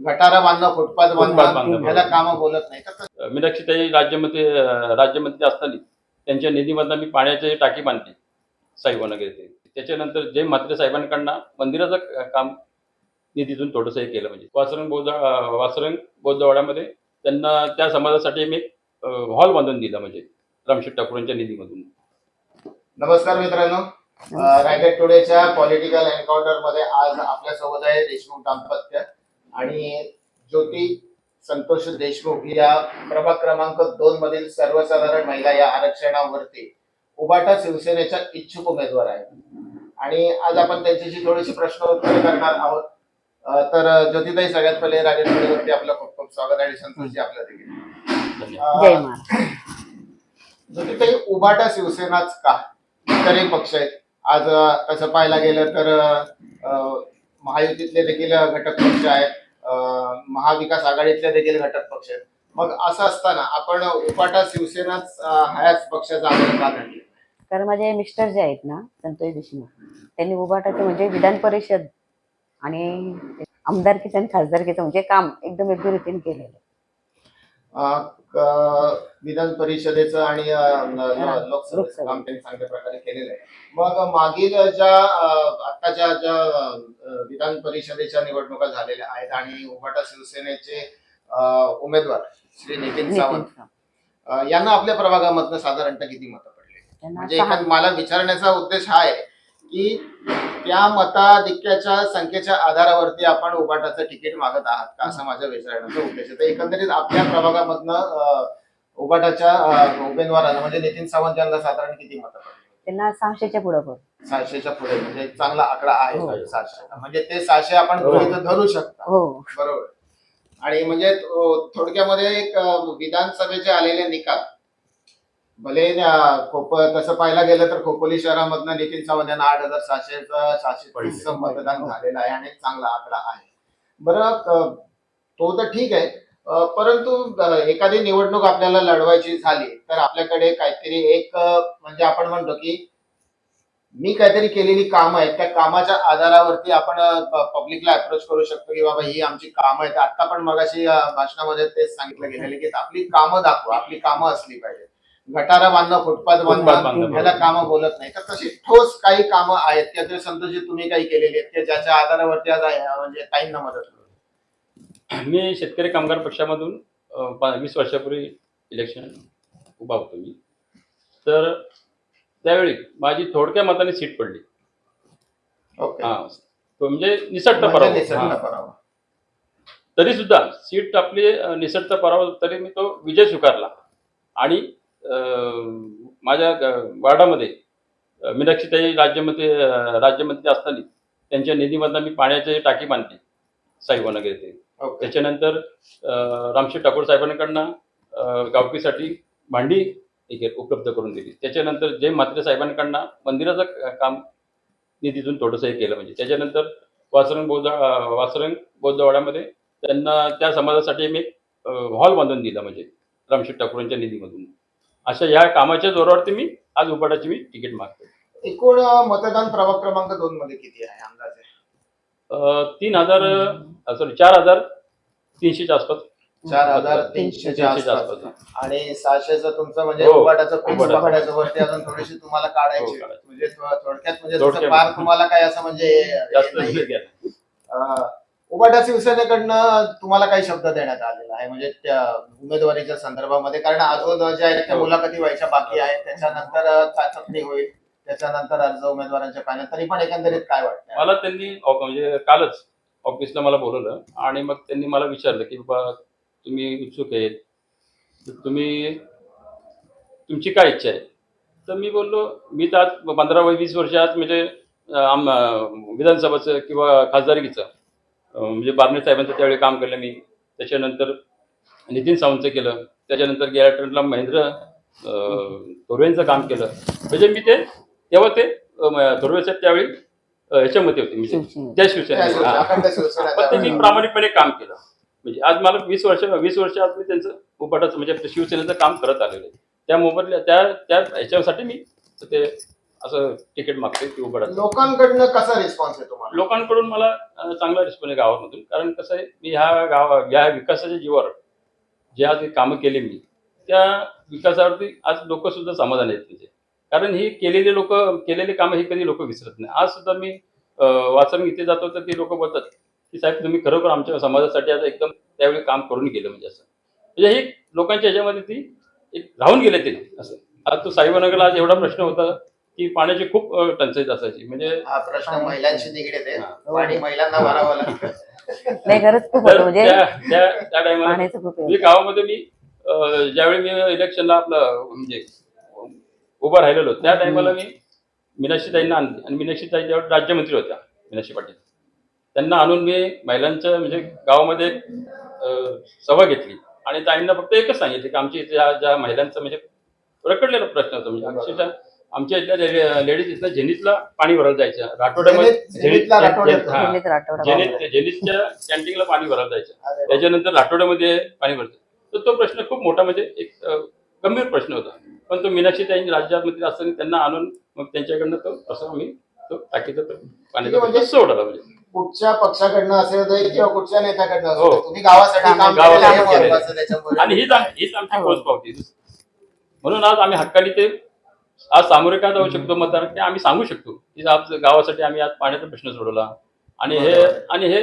गटारा बांधणं फुटपाथ बांधणं ह्याला. कामं बोलत नाही. तर मीनाक्षीताई राज्यमंत्री राज्यमंत्री असताना त्यांच्या निधीमधनं मी पाण्याची टाकी बांधली साहेबांना येते त्याच्यानंतर जय म्हात्रे साहेबांकडनं मंदिराचं काम निधीतून थोडंसं हे केलं म्हणजे. वासरंग बौद्ध अं, वासरंग बौद्धवाड्यामध्ये त्यांना त्या समाजासाठी मी हॉल बांधून दिला म्हणजे रामशेठ ठाकूरांच्या निधीमधून. नमस्कार मित्रांनो. रायगड टुडेच्या पॉलिटिकल एन्काउंटरमध्ये आज आपल्यासोबत आहे देशमुख दाम्पत्य. आणि ज्योती संतोष देशमुख या प्रभाग क्रमांक दोन मधील सर्वसाधारण महिला या आरक्षणावरती उबाटा शिवसेनेच्या इच्छुक उमेदवार आहेत. आणि आज आपण त्यांच्याशी थोडीशी प्रश्न उत्तर करणार आहोत. तर ज्योतिताई सगळ्यात पहिले टुडेवरती आपलं खूप खूप स्वागत आणि संतोषजी आपलं देखील. धन्यवाद. जय अं, महाराज. जसं काही उबाटा शिवसेनाच का? इतरही पक्ष आहेत. आज तसं पाहायला गेलं तर अ, महायुतीतले देखील घटक पक्ष आहेत. महाविकास आघाडीतले देखील घटक पक्ष आहेत. मग असं असताना आपण उबाटा शिवसेनाच ह्याच पक्षाचा आदर का धरले तर माझे मिस्टर जे आहेत ना संतोष देशमुख त्यांनी उभाटाचं म्हणजे विधान परिषद आणि आमदारकीचं आणि खासदारकीचं म्हणजे काम एकदम योग्य रीतीने केलेलं विधान परिषदेचं आणि लोकसभेचं लोकसभा. काम त्यांनी चांगल्या प्रकारे केलेलं आहे. मग मागील ज्या अ, आत्ताच्या ज्या विधान परिषदेच्या निवडणुका झालेल्या आहेत आणि उबाटा शिवसेनेचे उमेदवार श्री नितीन सावंत यांना आपल्या प्रभागामधनं साधारणतः किती मतं पडली? म्हणजे मला विचारण्याचा उद्देश हा आहे की त्या मताधिक्याच्या संख्येच्या आधारावरती आपण उबाटाचं तिकीट मागत आहात का? असा माझ्या विचारण्याचा उद्देश आहे. तर एकंदरीत आपल्या प्रभागामधनं उबाटाच्या उमेदवारांना म्हणजे नितीन सावंत यांना साधारण किती मतं पडली? त्यांना सहाशेच्या पुढं पड सहाशेच्या पुढे म्हणजे एक चांगला आकडा आहे हो. सहाशे. म्हणजे ते सहाशे आपण हो. गृहीत धरू शकता. हो. बरोबर. आणि म्हणजे थोडक्यामध्ये एक विधानसभेचे आलेले निकाल. भले खोप तसं पाहायला गेलं तर खोपोली शहरामधनं नितीन सावंत यांना आठ हजार सहाशे सहाशे मतदान झालेलं आहे आणि एक चांगला आकडा आहे. बरं तो तर ठीक आहे. परंतु एखादी निवडणूक आपल्याला लढवायची झाली तर आपल्याकडे काहीतरी एक म्हणजे आपण म्हणतो की मी काहीतरी केलेली कामं आहेत त्या कामाच्या आधारावरती आपण पब्लिकला अप्रोच करू शकतो की बाबा ही आमची कामं आहेत. आता पण मगाशी भाषणामध्ये तेच सांगितलं गेलेलं की आपली कामं दाखवा आपली कामं असली पाहिजे गटारा बांधणं फुटपाथ बांधणं ह्याला. कामं बोलत नाही. तर तशी ठोस काही कामं आहेत की आता संतोषजी तुम्ही काही केलेली आहेत की ज्याच्या आधारावरती आज म्हणजे ताईंना मदत मी शेतकरी कामगार पक्षामधून वीस वर्षापूर्वी इलेक्शन उभा होतो मी. तर त्यावेळी माझी थोडक्या मताने सीट पडली. ओके. हा तो म्हणजे निसटता म्हणजे पराभव. तरी सुद्धा सीट आपली निसटता पराभव तरी मी तो विजय स्वीकारला. आणि माझ्या वार्डामध्ये मीनाक्षीताई राज्यमंत्री राज्यमंत्री असताना त्यांच्या निधीमधनं मी पाण्याची टाकी बांधली. साहेबांना येते ओके त्याच्यानंतर रामशेठ ठाकूर साहेबांकडनं गावकीसाठी भांडी उपलब्ध करून दिली. त्याच्यानंतर जय म्हात्रे साहेबांकडनं मंदिराचं काम निधीतून थोडंसं हे केलं म्हणजे. त्याच्यानंतर वासरंग बौद्ध वासरंग बौद्धवाड्यामध्ये त्यांना त्या समाजासाठी मी हॉल बांधून दिला म्हणजे रामशेठ ठाकूरांच्या निधीमधून. अशा या कामाच्या जोरावरती मी आज उपाटाची मी तिकीट मागतो एकूण मतदान प्रभाग क्रमांक दोन मध्ये किती आहे अंदाजे? तीन हजार सॉरी चार हजार तीनशेच्या आसपास चार हजार तीनशेच्या आसपास आणि सहाशेचं तुमचं म्हणजे हो. फिक्स. पकडायचं वरती अजून थोडीशी तुम्हाला हो, काढायची काढायची. म्हणजे थो- थोडक्यात म्हणजे थोडक्यात. तसं फार तुम्हाला काय असं म्हणजे हे जास्त. हे. अं, उबाटा शिवसेनेकडनं तुम्हाला काही शब्द देण्यात आलेला आहे म्हणजे त्या उमेदवारीच्या संदर्भामध्ये कारण अजून ज्या आहेत त्या हो. मुलाखती व्हायच्या बाकी आहेत त्याच्यानंतर अं, चाचपणी होईल त्याच्यानंतर अर्ज उमेदवारांच्या पाण्यात तरी पण एकंदरीत काय वाटतं मला त्यांनी ऑफ- म्हणजे कालच ऑफिसला मला बोलवलं आणि मग त्यांनी मला विचारलं की बाबा तुम्ही उत्सुक आहेत. तर तुम्ही तुमची काय इच्छा आहे? तर मी बोललो मी तर आज पंधरा व वीस वर्षात म्हणजे आम विधानसभाचं विधानसभेचं किंवा खासदारकीचं म्हणजे बारणे साहेबांचं त्यावेळी काम केलं मी. त्याच्यानंतर नितीन सावंतचं केलं. त्याच्यानंतर गेल्या टर्नला महेंद्र थोरवेंचं काम केलं. म्हणजे मी ते तेव्हा ते अं, थोरवे साहेब त्यावेळी ह्याच्यामध्ये होते म्हणजे त्या शिवसेना पण त्यांनी प्रामाणिकपणे काम केलं. म्हणजे आज मला वीस वर्ष वीस वर्ष आज मी त्यांचं उपाटाचं म्हणजे शिवसेनेचं काम करत आलेलं आहे. त्या मोबदल्या त्या त्या ह्याच्यासाठी मी ते असं तिकीट मागतोय की उभं राहतो लोकांकडनं कसा रिस्पॉन्स आहे तुम्हाला? लोकांकडून मला चांगला रिस्पॉन्स आहे गावामधून. कारण कसं आहे मी ह्या गाव या विकासाच्या जीवावर जे आज हे कामं केली मी त्या विकासावरती आज लोक सुद्धा समाधान आहेत म्हणजे कारण ही केलेली लोक केलेली कामं ही कधी लोक विसरत नाही. आज सुद्धा मी वाचन इथे जातो तर ती लोक बोलतात की साहेब तुम्ही खरोखर आमच्या समाजासाठी आता एकदम त्यावेळी काम करून गेलं म्हणजे असं. म्हणजे ही लोकांच्या ह्याच्यामध्ये ती एक राहून गेले ते. असं. आता तो साईबानगरला आज एवढा प्रश्न होता की पाण्याची खूप अं, टंचाई असायची. म्हणजे हा प्रश्न महिलांशी निगडीत आहे. आणि महिलांना भरावं लागतं. नाही खरंच खूप होतं. म्हणजे त्या त्या टायमाला पाण्याचं खूप गावामध्ये मी ज्यावेळी मी इलेक्शनला आपलं म्हणजे उभा राहिलेलो. त्या टायमाला मी मीनाक्षी ताईंना आणली. आणि मीनाक्षी ताई त्यावेळी राज्यमंत्री होत्या मीनाक्षी पाटील. त्यांना आणून मी महिलांच्या म्हणजे गावामध्ये सभा घेतली. आणि ताईंना फक्त एकच सांगितले की आमच्या इथे ज्या ज्या महिलांचा म्हणजे रखडलेला प्रश्न होता. म्हणजे अक्षरशः आमच्या इथल्या लेडीज इथल्या झेनीतला पाणी भरायला जायचं राठोड्यामध्ये झेनीतच्या कॅन्टीनला पाणी भरायला जायचं. त्याच्यानंतर राठोड्यामध्ये पाणी भरतं तर तो प्रश्न खूप मोठा म्हणजे एक गंभीर प्रश्न होता. पण तो मीनाक्षी ताई राज्यामध्ये असताना त्यांना आणून मग त्यांच्याकडनं तो असं आम्ही तो टाकीचा पाण्याचा म्हणजे- सोडवला म्हणजे कुठच्या पक्षाकडनं असेल तरी किंवा कुठच्या नेत्याकडनं हो. असेल तुम्ही गावासाठी काम केलेलं गावासाठी आहे केलेलं. महत्वाचं त्याच्यामुळे आणि हीच आम- हीच आमची हो. पोच पावती म्हणून आज आम्ही हक्कानी ते आज सामोरे का जाऊ शकतो मतदार की आम्ही सांगू शकतो की आज गावासाठी आम्ही आज पाण्याचा प्रश्न सोडवला आणि हे. आणि हे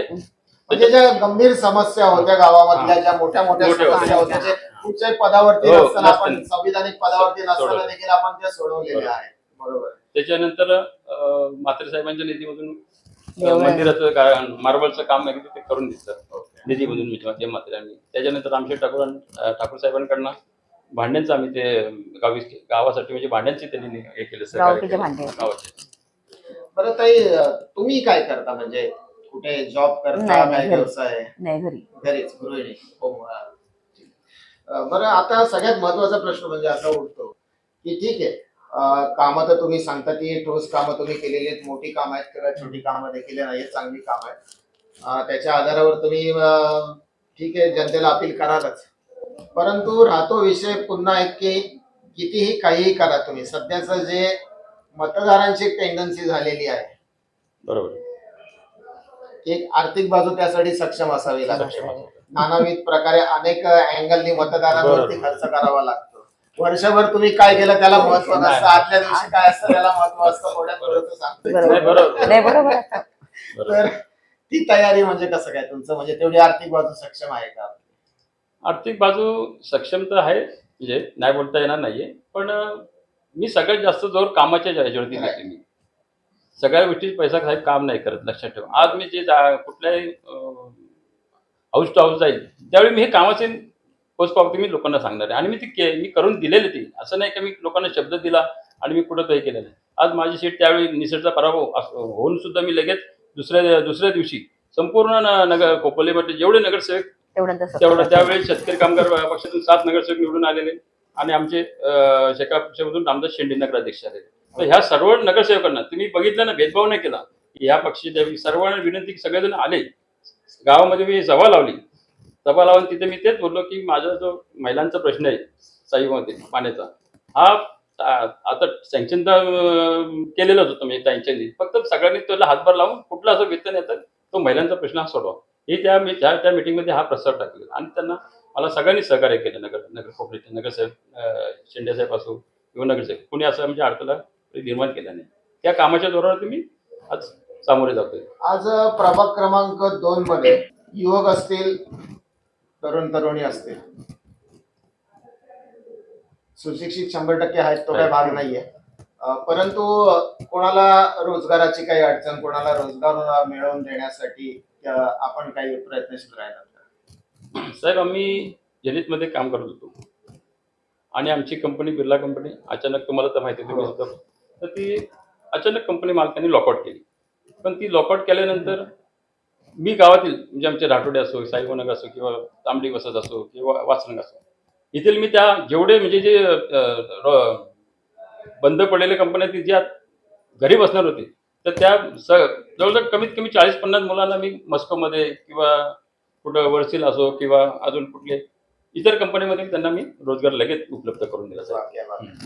म्हणजे ज्या गंभीर समस्या होत्या गावामधल्या हा. ज्या मोठ्या मोठ्या समस्या होत्या. जे कुठच्याही पदावरती हो, नसताना आपण. संविधानिक पदावरती नसताना सोडवलं. देखील आपण त्या सोडवलेल्या. आहेत बरोबर त्याच्यानंतर अ, म्हात्रे साहेबांच्या निधीमधून अ, देवळात. मंदिराचं का- मार्बलचं काम आहे ते करून दिलं निधीमधून मी ते म्हात्र्यांनी त्याच्यानंतर आमच्या ठाकूर अ, ठाकूर साहेबांकडनं भांड्यांचं आम्ही ते गावी गावासाठी म्हणजे भांड्यांचे त्यांनी हे केलं सहकार्य गावकीचे केलं. भांडे. गावाचे बरं ताई तुम्ही काय करता म्हणजे कुठे जॉब करता नाही, काय घरी. व्यवसाय नाही घरी. घरीच गृहिणी. हो, हा. अं, बरं आता सगळ्यात महत्त्वाचा प्रश्न म्हणजे असा उठतो की ठीक आहे अं, कामं तर तुम्ही सांगता ती ठोस कामं तुम्ही केलेली आहेत मोठी कामं आहेत किंवा छोटी कामं देखील नाही आहेत चांगली कामं आहेत. अं, त्याच्या आधारावर तुम्ही अं, ठीक आहे जनतेला अपील करालच. परंतु राहतो विषय पुन्हा एक की कितीही काहीही करा तुम्ही. सध्याचं जे मतदारांची टेंडन्सी झालेली आहे बरोबर. एक आर्थिक बाजू त्यासाठी सक्षम असावी लागते. नानाविध प्रकारे अनेक अँगलनी मतदारांवरती खर्च करावा लागतो. वर्षभर तुम्ही काय केलं त्याला महत्त्व नसतं. आदल्या दिवशी काय असतं त्याला महत्त्व असतं थोड्या बरोबर. तर ती तयारी म्हणजे कसं काय तुमचं? म्हणजे तेवढी आर्थिक बाजू सक्षम आहे का? आर्थिक बाजू सक्षम तर आहे. म्हणजे नाही बोलता येणार नाहीये. पण मी सगळ्यात जास्त जोर कामाच्या ह्याच्यावरती देते मी. सगळ्या गोष्टी पैसा साहेब काम नाही करत लक्षात ठेवा. आज मी जे जा- कुठल्याही हाऊस टू हाऊस जाईल त्यावेळी मी हे कामाचे पोच पावती मी लोकांना सांगणार आहे. आणि मी ती के मी करून दिलेली ती. असं नाही की मी लोकांना शब्द दिला आणि मी कुठं काही केलं नाही आज माझी सीट त्यावेळी निसर्गचा पराभव अस- होऊन सुद्धा मी लगेच दुसऱ्या दुसऱ्या दिवशी संपूर्ण नगर कोपलेमध्ये जेवढे नगरसेवक तेवढं त्यावेळी शेतकरी कामगार पक्षातून सात नगरसेवक निवडून आलेले. आणि आमचे अं, शेका पक्षामधून रामदास शेंडे नगराध्यक्ष आले तर ह्या सर्व नगरसेवकांना तुम्ही बघितलं ना भेदभाव नाही केला. ह्या पक्षी सर्वांना विनंती सगळेजण आले. गावामध्ये मी सभा लावली. सभा लावून तिथे मी तेच बोललो की माझा जो महिलांचा प्रश्न आहे साईमध्ये पाण्याचा हा आता सँक्शन तर अं, केलेलंच होतं म्हणजे त्यांच्यानी. फक्त सगळ्यांनी त्याला हातभार लावून कुठलं असं वेतन येतं तो महिलांचा प्रश्न हा सोडवा. हे त्या मी त्या त्या मिटिंगमध्ये हा प्रस्ताव टाकलेला. आणि त्यांना मला सगळ्यांनी सहकार्य केलं नगर नगर कोपरीचे नगरसाहेब शिंदेसाहेब असो किंवा नगरसेवक. कुणी असं म्हणजे अडथळा निर्माण केला नाही त्या कामाच्या जोरावरती मी आज सामोरे जातोय. आज प्रभाग क्रमांक दोन मध्ये युवक असतील तरुण तरुणी असतील. सुशिक्षित शंभर टक्के आहेत तो काही भाग नाहीये. परंतु कोणाला रोजगाराची काही अडचण कोणाला रोजगार मिळवून देण्यासाठी आपण काही प्रयत्नशील राहिला? साहेब आम्ही जनितमध्ये काम करत होतो. आणि आमची कंपनी बिर्ला कंपनी अचानक तुम्हाला तर माहिती तुम्ही तर ती अचानक कंपनी मालकांनी लॉकआउट केली. पण ती लॉकआउट केल्यानंतर मी गावातील म्हणजे आमचे राठोडे असो साईबनग असो किंवा तांबडी वसत असो किंवा वासनग असो येथील मी त्या जेवढे म्हणजे जे बंद पडलेल्या कंपन्या ती ज्या घरी बसणार होती तर त्या स जवळजवळ कमीत कमी चाळीस पन्नास मुलांना मी मस्कोमध्ये किंवा कुठं वर्सील असो किंवा अजून कुठले इतर कंपनीमध्ये त्यांना मी रोजगार लगेच उपलब्ध करून दिला.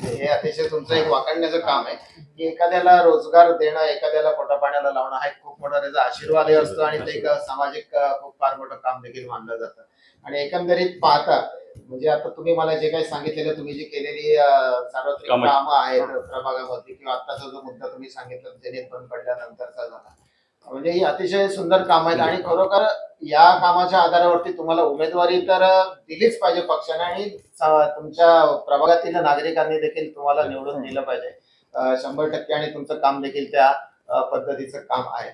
हे अतिशय तुमचं एक वाखाणण्याचं काम आहे. की एखाद्याला रोजगार देणं एखाद्याला पोटा पाण्याला लावणं हा एक खूप मोठा त्याचा आशीर्वादही असतो आणि ते एक सामाजिक खूप फार मोठं काम देखील मानलं जातं. आणि एकंदरीत पाहता म्हणजे आता तुम्ही मला जे काही सांगितलेलं तुम्ही जी केलेली सार्वत्रिक कामं. आहेत प्रभागामध्ये किंवा आत्ताचा जो मुद्दा तुम्ही सांगितलं बंद पडल्यानंतरचा झाला. म्हणजे ही अतिशय सुंदर काम आहेत. आणि खरोखर या कामाच्या आधारावरती तुम्हाला उमेदवारी तर दिलीच पाहिजे पक्षाने आणि तुमच्या प्रभागातील नागरिकांनी देखील तुम्हाला निवडून दिलं पाहिजे. शंभर टक्के आणि तुमचं काम देखील त्या पद्धतीचं काम आहे.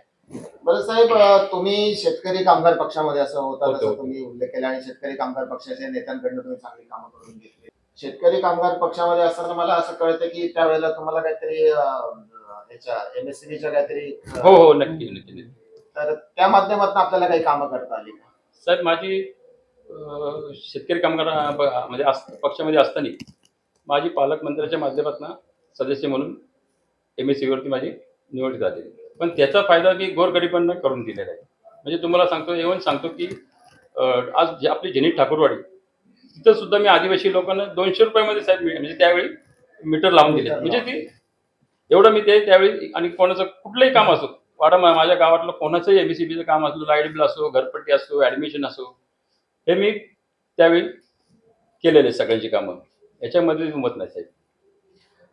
बरं साहेब तुम्ही शेतकरी कामगार पक्षामध्ये असं होता. जसं तुम्ही उल्लेख केला आणि शेतकरी कामगार पक्षाच्या नेत्यांकडनं तुम्ही चांगली कामं करून घेतली. शेतकरी कामगार पक्षामध्ये असताना मला असं कळतं की त्यावेळेला तुम्हाला काहीतरी ह्याच्या एमएससीबीच्या काहीतरी अं, हो हो नक्की नक्की नक्की. तर त्या माध्यमातून आपल्याला काही कामं करता आली का? साहेब माझी अं, शेतकरी कामगार अं, ब- म्हणजे अस- पक्षामध्ये असताना माझी पालकमंत्र्याच्या माध्यमातून सदस्य म्हणून एम एस सीवरती माझी निवड झाली. पण त्याचा फायदा मी गोरगरिबांना करून दिलेला आहे. म्हणजे तुम्हाला सांगतो येऊन सांगतो की अं, आज जी आपली जेनित ठाकूरवाडी तिथं सुद्धा मी आदिवासी लोकांना दोनशे रुपयामध्ये साहेब मिळ- म्हणजे त्यावेळी मीटर लावून दिले. म्हणजे ती एवढं मी ते त्यावेळी आणि कोणाचं कुठलंही काम असो वाडा माझ्या गावातलं कोणाचंही एमएससीबीचं काम असलं लाइट बिल असो घरपट्टी असो ॲडमिशन असो हे मी त्यावेळी केलेले सगळ्यांची कामं. याच्यामध्ये मत नाही साहेब.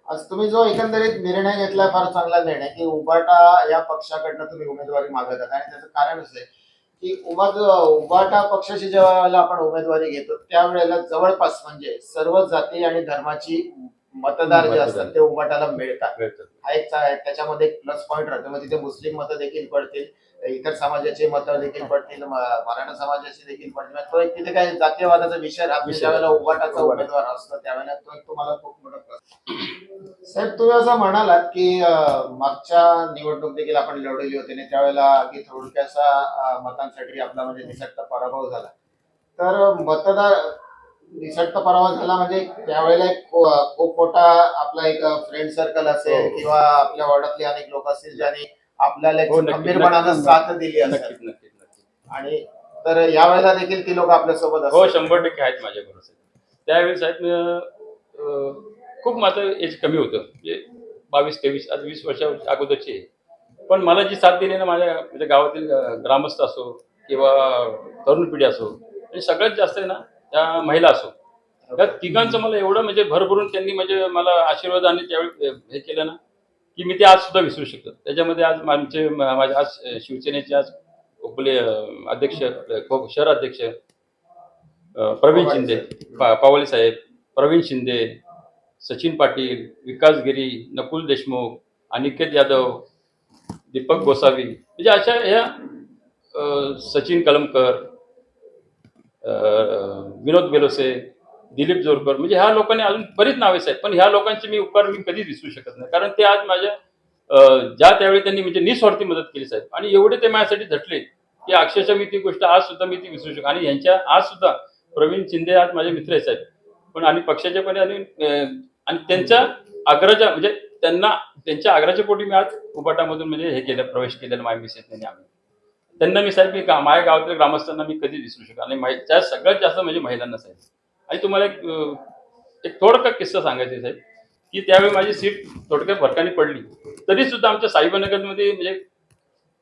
आज तुम्ही जो एकंदरीत निर्णय घेतलाय फार चांगला निर्णय की उबाटा या पक्षाकडनं तुम्ही उमेदवारी मागत आहात. आणि त्याचं कारण असं आहे की उमा उबाटा पक्षाची जेव्हा वेळेला आपण उमेदवारी घेतो त्यावेळेला जवळपास म्हणजे सर्व जाती आणि धर्माची मतदार जे. असतात ते उबाटाला मिळतात. हा एक त्याच्यामध्ये प्लस पॉईंट राहतो मग तिथे मुस्लिम मतं देखील पडतील इतर समाजाचे मतं देखील पडतील मराठा समाजाचे देखील पडतील तो एक तिथे काही जातीयवादाचा विषय राहतो ज्यावेळेला. उबाटाचा. उमेदवार असतो त्यावेळेला तो एक तुम्हाला खूप मोठा plus. साहेब तुम्ही असं म्हणालात की मागच्या निवडणूक देखील आपण लढवली होती आणि त्यावेळेला अगदी थोडक्यासा मतांसाठी आपला म्हणजे निसटता पराभव झाला तर मतदार निसटता पराभव झाला म्हणजे त्यावेळेला एक खूप मोठा आपला एक फ्रेंड सर्कल असेल हो. किंवा आपल्या वार्डातले अनेक लोक असतील ज्यांनी आपल्याला हो, खंबीरपणानं. साथ दिली असेल. नक्कीच नक्कीच नक्कीच. आणि तर यावेळेला देखील ती लोक आपल्यासोबत हो शंभर टक्के आहेत माझ्याबरोबर साहेब त्यावेळी साहेब खूप माझं एज कमी होतं. म्हणजे बावीस तेवीस आज वीस वर्षा अगोदरची पण मला जी साथ दिली ना माझ्या म्हणजे गावातील ग्रामस्थ असो किंवा तरुण पिढी असो आणि सगळ्यात जास्त आहे ना त्या महिला असो. त्या तिघांचं मला एवढं म्हणजे भरभरून त्यांनी म्हणजे मला आशीर्वाद आणि त्यावेळी हे केलं ना की मी ते आज सुद्धा विसरू शकतो. त्याच्यामध्ये आज आमचे म- माझे आज शिवसेनेचे आज आपले अं, अध्यक्ष शहर अध्यक्ष प्रवीण शिंदे पा- पावले साहेब प्रवीण शिंदे सचिन पाटील विकास गिरी नकुल देशमुख अनिकेत यादव दीपक गोसावी म्हणजे अशा ह्या सचिन कलमकर विनोद बेलोसे दिलीप जोरकर म्हणजे ह्या लोकांनी अजून बरीच नावे आहेत पण ह्या लोकांचे मी उपकार मी कधीच विसरू शकत नाही. कारण ते आज माझ्या ज्या त्यावेळी त्यांनी म्हणजे निस्वार्थी मदत केली साहेब आणि एवढे ते माझ्यासाठी झटले की अक्षरशः मी ती गोष्ट आज सुद्धा मी ती विसरू शकतो आणि यांच्या आज सुद्धा प्रवीण शिंदे आज माझे मित्र आहेत साहेब. पण आणि पक्षाचे पण आणि आणि त्यांच्या आग्रहाच्या म्हणजे त्यांना त्यांच्या आग्रहाच्या पोटी मी आज उपाटामधून म्हणजे हे केलं प्रवेश केलेला माय मिसेस त्यांनी आम्ही. त्यांना मी साहेब मी माझ्या गावातल्या ग्रामस्थांना मी कधी दिसू शकत आणि त्या सगळ्यात जास्त म्हणजे महिलांना साहेब. आणि तुम्हाला एक एक थोडका किस्सा सांगायचा साहेब की त्यावेळी माझी सीट थोडक्यात फरकाने पडली. तरी सुद्धा आमच्या साहेबनगरमध्ये म्हणजे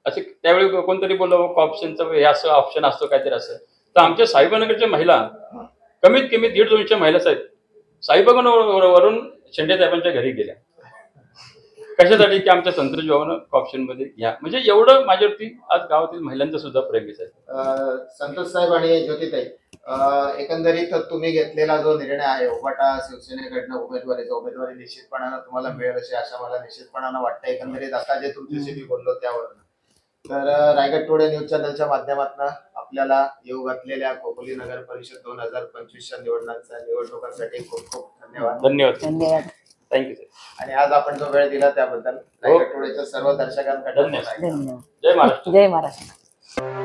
असे त्यावेळी कोणतरी बोललो ऑप्शनचं हे असं ऑप्शन असतो काहीतरी असं. तर आमच्या साईबानगरच्या महिला कमीत कमी दीड दोनशे महिला साहेब साईबागांवर वरून शेंडे साहेबांच्या घरी गेल्या. कशासाठी की आमच्या तंत्र जीवानं ऑप्शनमध्ये घ्या. म्हणजे एवढं माझ्यावरती आज गावातील महिलांचं सुद्धा प्रेम आहे संतोष साहेब आणि ज्योतिताई एकंदरीत तुम्ही घेतलेला जो निर्णय आहे उबाटा शिवसेनेकडनं उमेदवारीचा उमेदवारी निश्चितपणानं तुम्हाला मिळेल अशी आशा मला निश्चितपणानं वाटतं. एकंदरीत आता जे तुमच्याशी मी बोललो त्यावरून. तर रायगड टुडे न्यूज चॅनलच्या माध्यमातून आपल्याला येऊ घातलेल्या खोपोली नगर परिषद दोन हजार पंचवीसच्या निवडणुकांचा निवडणुकांसाठी खूप खूप धन्यवाद. धन्यवाद. धन्यवाद. थँक्यू साहेब आणि आज आपण जो वेळ दिला त्याबद्दल सर्व दर्शकांकडून धन्यवाद. धन्यवाद. जय महाराष्ट्र. जय महाराष्ट्र.